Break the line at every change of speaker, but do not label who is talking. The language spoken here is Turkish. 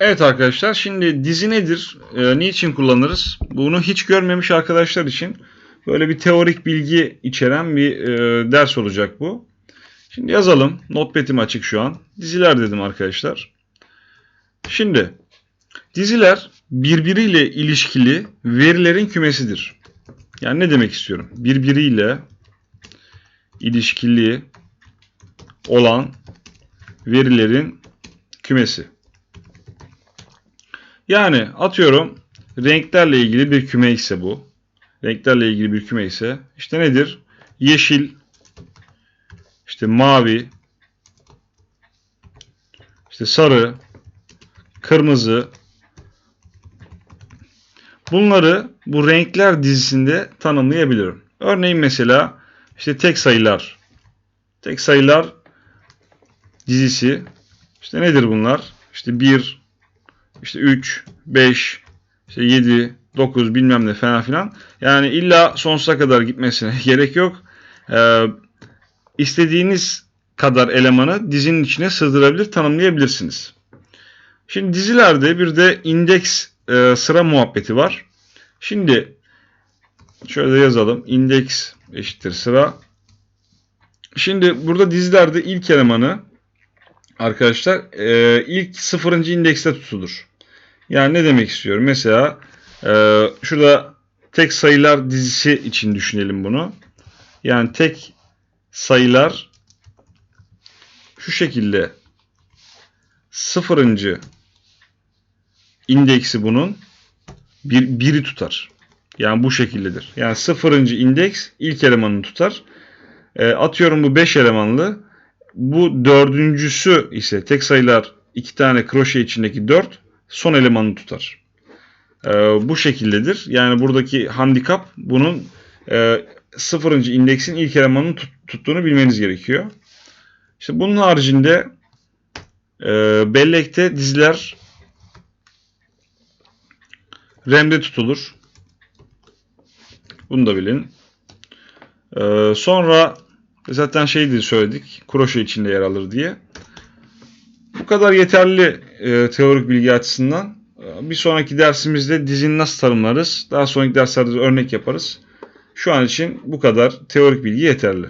Evet arkadaşlar şimdi dizi nedir? Ee, niçin kullanırız? Bunu hiç görmemiş arkadaşlar için böyle bir teorik bilgi içeren bir e, ders olacak bu. Şimdi yazalım. Notepad'im açık şu an. Diziler dedim arkadaşlar. Şimdi diziler birbiriyle ilişkili verilerin kümesidir. Yani ne demek istiyorum? Birbiriyle ilişkili olan verilerin kümesi. Yani atıyorum renklerle ilgili bir küme ise bu. Renklerle ilgili bir küme ise işte nedir? Yeşil, işte mavi, işte sarı, kırmızı. Bunları bu renkler dizisinde tanımlayabilirim. Örneğin mesela işte tek sayılar. Tek sayılar dizisi. İşte nedir bunlar? İşte 1, işte 3, 5, işte 7, 9 bilmem ne falan filan. Yani illa sonsuza kadar gitmesine gerek yok. Ee, istediğiniz kadar elemanı dizinin içine sığdırabilir, tanımlayabilirsiniz. Şimdi dizilerde bir de indeks e, sıra muhabbeti var. Şimdi şöyle yazalım. İndeks eşittir sıra. Şimdi burada dizilerde ilk elemanı arkadaşlar e, ilk sıfırıncı indekste tutulur. Yani ne demek istiyorum? Mesela e, şurada tek sayılar dizisi için düşünelim bunu. Yani tek sayılar şu şekilde sıfırıncı indeksi bunun bir, biri tutar. Yani bu şekildedir. Yani sıfırıncı indeks ilk elemanını tutar. E, atıyorum bu 5 elemanlı. Bu dördüncüsü ise tek sayılar iki tane kroşe içindeki 4 son elemanını tutar. E, bu şekildedir. Yani buradaki handikap bunun e, sıfırıncı indeksin ilk elemanını tut, tuttuğunu bilmeniz gerekiyor. İşte bunun haricinde e, bellekte diziler RAM'de tutulur. Bunu da bilin. E, sonra zaten şeydi söyledik. Kroşe içinde yer alır diye. Kadar yeterli e, teorik bilgi açısından. Bir sonraki dersimizde dizini nasıl tanımlarız? Daha sonraki derslerde örnek yaparız. Şu an için bu kadar teorik bilgi yeterli.